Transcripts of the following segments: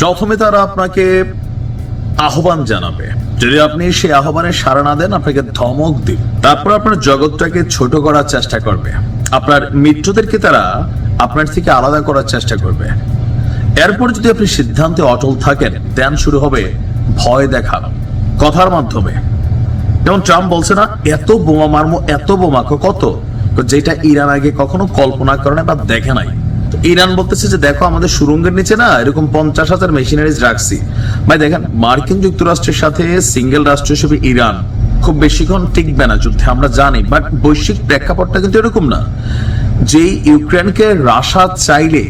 প্রথমে তারা আপনাকে আহ্বান জানাবে। যদি আপনি সেই আহ্বানে সাড়া না দেন, আপনাকে ধমক দিন তারপর আপনার জগৎটাকে ছোট করার চেষ্টা করবে। আপনার মিত্রদেরকে তারা আপনার থেকে আলাদা করার চেষ্টা করবে। এরপর যদি আপনি সিদ্ধান্তে অটল থাকেন দেন শুরু হবে ভয় দেখানো কথার মাধ্যমে। যেমন ট্রাম্প বলছে না, এত বোমা মারমো, এত বোমা কত? যেটা ইরান আগে কখনো কল্পনা করে না বা দেখে নাই। ইরান বলতেছে যে, দেখো, আমাদের সুরঙ্গের নিচে না এরকম পঞ্চাশ হাজার মেশিনারিজ রাখছি। ভাই, দেখেন, মার্কিন যুক্তরাষ্ট্রের সাথে সিঙ্গেল রাষ্ট্র হিসেবে ইরান খুব বেশিক্ষণ টিকবে না যুদ্ধে, আমরা জানি বাট বৈশ্বিক প্রেক্ষাপটটা কিন্তু এরকম না। যে ইউক্রেনকে রাশা চাইলে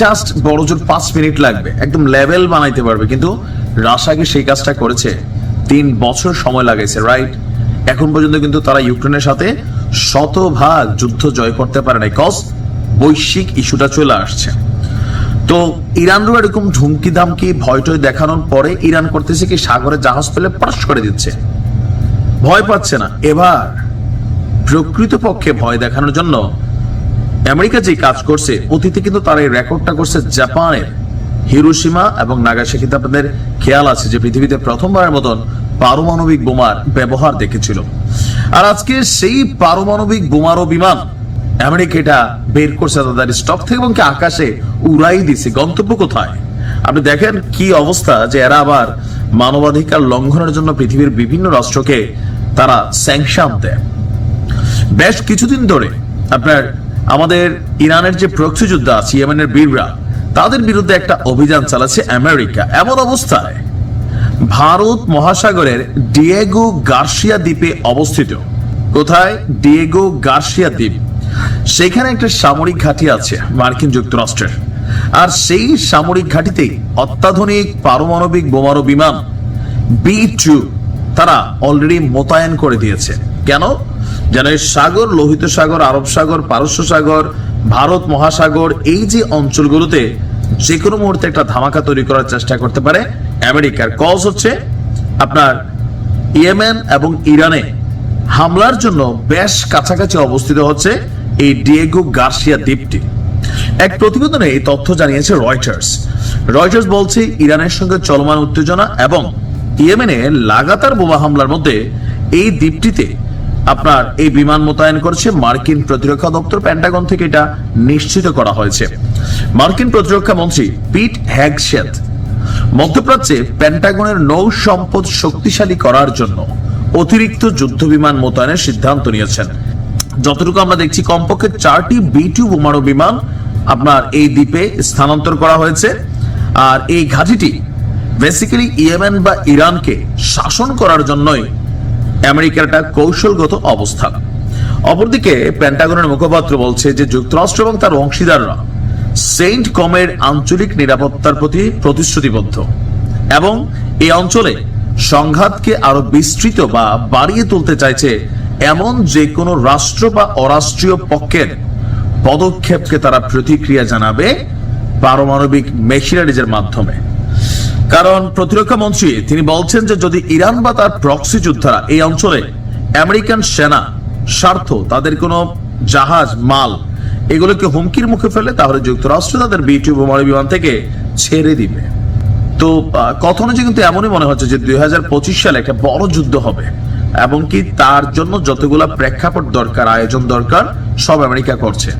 জাস্ট বড় জোর পাঁচ মিনিট লাগবে, একদম লেভেল বানাইতে পারবে, কিন্তু রাশাকে সেই কাজটা করেছে? তিন বছর সময় লাগাইছে রাইট এখন পর্যন্ত কিন্তু তারা ইউক্রেনের সাথে শতভাগ যুদ্ধ জয় করতে পারে নাই কজ বৈশ্বিক ইস্যুটা চলে আসছে। তো ইরানরও এরকম ঝুমকি দামকি ভয় টয় দেখানোর পরে ইরান করতেছে কি, সাগরে জাহাজ পেলে পাশ করে দিচ্ছে। ভয় পাচ্ছে না। এবার প্রকৃতপক্ষে ভয় দেখানোর জন্য আমেরিকা যে কাজ করছে, অতীতে কিন্তু তার এই রেকর্ডটা করছে জাপানের হিরোসীমা এবং নাগাসাকিতে আপনাদের খেয়াল আছে যে পৃথিবীতে প্রথমবারের মতন পারমাণবিক বোমার ব্যবহার দেখেছিল। আর আজকে সেই পারমাণবিক বোমারও বিমান আমেরিকা এটা বের করছে তাদের স্টক থেকে এবং আকাশে উড়াই দিছে। গন্তব্য কোথায়? আপনি দেখেন কি অবস্থা যে এরা আবার মানবাধিকার লঙ্ঘনের জন্য পৃথিবীর বিভিন্ন রাষ্ট্রকে তারা স্যাংশন দেয়। বেশ কিছুদিন ধরে আপনার আমাদের ইরানের যে প্রক্সি যুদ্ধ আছে ইয়েমেনের বীররা, তাদের বিরুদ্ধে একটা অভিযান চালাচ্ছে আমেরিকা। এমন অবস্থায় ভারত মহাসাগরের ডিয়েগো গার্সিয়া দ্বীপে অবস্থিত। কোথায়? ডিয়েগো গার্সিয়া দ্বীপ। সেখানে একটা সামরিক ঘাঁটি আছে, মার্কিন যুক্তরাষ্ট্রের। আর সেই সামরিক ঘাঁটিতেই অত্যাধুনিক পারমাণবিক বোমারু বিমান, বি টু, তারা অলরেডি মোতায়েন করে দিয়েছে। কেন? যেন সাগর, লোহিত সাগর, আরব সাগর, পারস্য সাগর, ভারত মহাসাগর, এই যে অঞ্চলগুলোতে যে কোনো মুহূর্তে একটা ধামাকা তৈরি করার চেষ্টা করতে পারে, আমেরিকার। কজ হচ্ছে আপনার ইয়েমেন এবং ইরানে হামলার জন্য বেশ কাছাকাছি অবস্থিত হচ্ছে। এই ডিয়েগো গার্সিয়া দ্বীপটি। এক প্রতিবেদনে এই তথ্য জানিয়েছে রয়টার্স রয়টার্স বলছে, ইরানের সঙ্গে চলমান উত্তেজনা এবং ইয়েমেনে লাগাতার বোমা হামলার মধ্যে এই দ্বীপটিতে আপনার এই বিমান মোতায়েন করছে মার্কিন প্রতিরক্ষা দপ্তর প্যান্টাগন থেকে এটা নিশ্চিত করা হয়েছে। মার্কিন প্রতিরক্ষা মন্ত্রী পিট হ্যাগশেথ মধ্যপ্রাচ্যে প্যান্টাগনের নৌ সম্পদ শক্তিশালী করার জন্য অতিরিক্ত যুদ্ধ বিমান মোতায়েনের সিদ্ধান্ত নিয়েছেন। যতটুকু আমরা দেখছি, কমপক্ষে চারটি বি টু বোমারু বিমান আপনার এই দ্বীপে স্থানান্তর করা হয়েছে। আর এই ঘাঁটিটি বেসিক্যালি ইয়েমেন বা ইরানকে শাসন করার জন্যই আমেরিকার একটা কৌশলগত অবস্থান। অপরদিকে প্যান্টাগনের মুখপাত্র বলছে যে যুক্তরাষ্ট্র এবং তার অংশীদাররা সেন্ট কমের আঞ্চলিক নিরাপত্তার প্রতি প্রতিশ্রুতিবদ্ধ এবং এই অঞ্চলে সংঘাতকে আরও বিস্তৃত বা বাড়িয়ে তুলতে চাইছে এমন যে কোনো রাষ্ট্র বা অরাষ্ট্রীয় পক্ষের পদক্ষেপকে তারা প্রতিক্রিয়া জানাবে পারমাণবিক মেশিনারিজের মাধ্যমে। কারণ প্রতিরক্ষা মন্ত্রী, তিনি বলছেন যে যদি ইরান বা তার প্রক্সি যোদ্ধারা এই অঞ্চলে আমেরিকান সেনা, স্বার্থ, তাদের কোনো জাহাজ, মাল, এগুলোকে হুমকির মুখে ফেলে, তাহলে যুক্তরাষ্ট্র তাদের বিটি বোমারু বিমান থেকে ছেড়ে দিবে। তো কথা অনুযায়ী কিন্তু এমনই মনে হচ্ছে যে দুই হাজার পঁচিশ সালে একটা বড় যুদ্ধ হবে। এবং কি তার জন্য যতগুলো প্রেক্ষাপট দরকার আয়োজন দরকার সব আমেরিকা করছে।